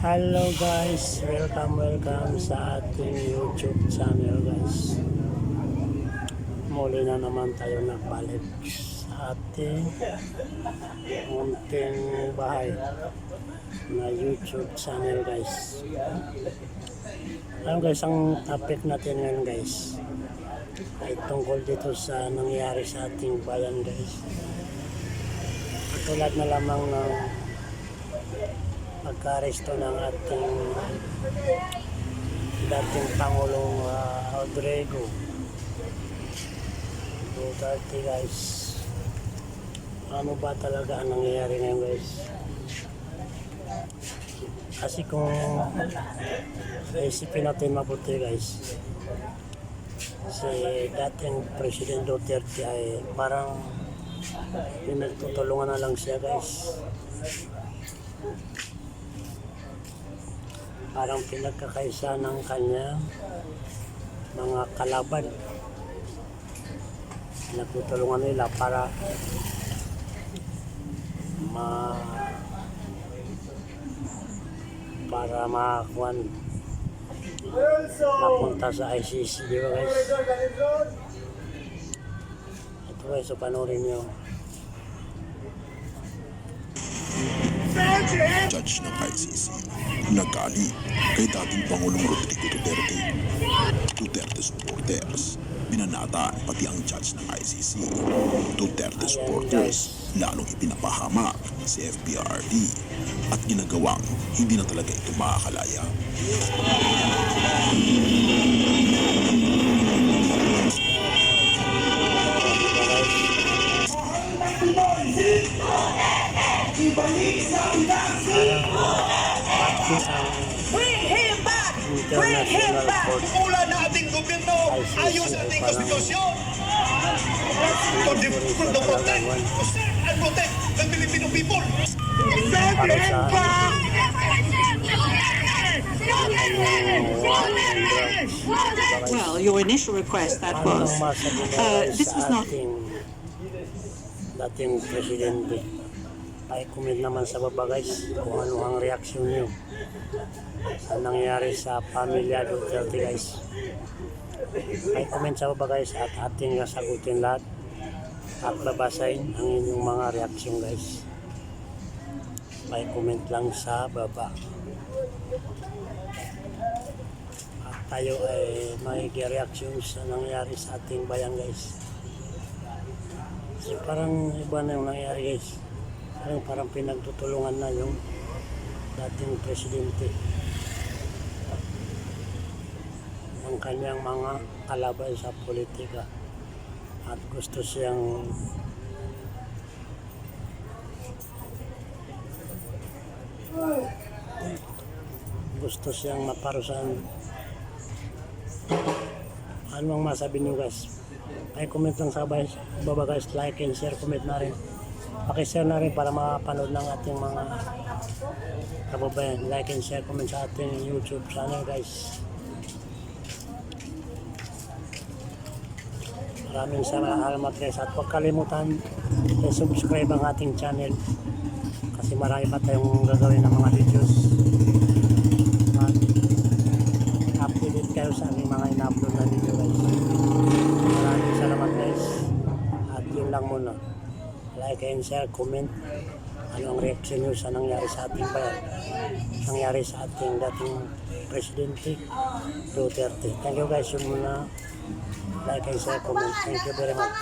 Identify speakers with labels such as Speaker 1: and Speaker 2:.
Speaker 1: Hello guys, welcome welcome sa ating YouTube channel guys. Muli na naman tayo nagbalik sa ating munting bahay na YouTube channel guys. Ano guys, ang topic natin ngayon guys ay tungkol dito sa nangyari sa ating bayan guys. Katulad na lamang ng pagka-aresto ng ating dating Pangulong uh, Rodrigo. Duterte guys. Ano ba talaga ang nangyayari ngayon guys? Kasi kung isipin natin mabuti guys si dating President Duterte ay parang pinagtutulungan na lang siya guys parang pinagkakaisa ng kanya mga kalaban. Nagtutulungan nila para ma para makakuan mapunta sa ICC di ba guys? Ito guys so panoorin nyo
Speaker 2: judge ng ICC nagalit kay dating Pangulong Rodrigo Duterte. Duterte supporters, binanatan pati ang judge ng ICC. Duterte supporters, lalong ipinapahamak si FPRD at ginagawang hindi na talaga ito makakalaya.
Speaker 1: Pati ang
Speaker 3: Bring him back! Bring him back!
Speaker 1: court
Speaker 4: Mula na ating gobyerno,
Speaker 1: ICC
Speaker 4: ayos sa ating
Speaker 1: ay parang-
Speaker 4: konstitusyon. To, de- to, to protect, to serve and protect the Filipino people.
Speaker 1: para sa
Speaker 5: Well, your initial request that was
Speaker 1: ang masabi niyo
Speaker 5: uh, this was not
Speaker 1: ating dating presidente? Ay comment naman sa baba guys kung ano ang reaksyon niyo sa nangyari sa pamilya Duterte guys. Ay comment sa baba guys at ating sagutin lahat at babasahin ang inyong mga reaksyon guys. May comment lang sa baba. At tayo ay may reaction sa nangyari sa ating bayan guys. Kasi parang iba na yung nangyari guys. Parang, parang pinagtutulungan na yung dating presidente ng kanyang mga kalaban sa politika. At gusto siyang gusto siyang maparusahan. Ano ang masabi niyo guys? Ay comment lang sa baba guys like and share comment na rin pakishare na rin para makapanood ng ating mga kababayan. Like and share comment sa ating youtube channel guys. Maraming salamat guys. At huwag kalimutan i-subscribe ang ating channel kasi marami pa tayong gagawin ng mga videos. At update kayo sa aming mga ina-upload na video guys. Maraming salamat guys. At yun lang muna like and share, comment. Ano ang reaction nyo sa nangyari sa ating bayan? Nangyari sa ating dating presidente Duterte. Thank you guys yun muna. Like and share, comment. Thank you very much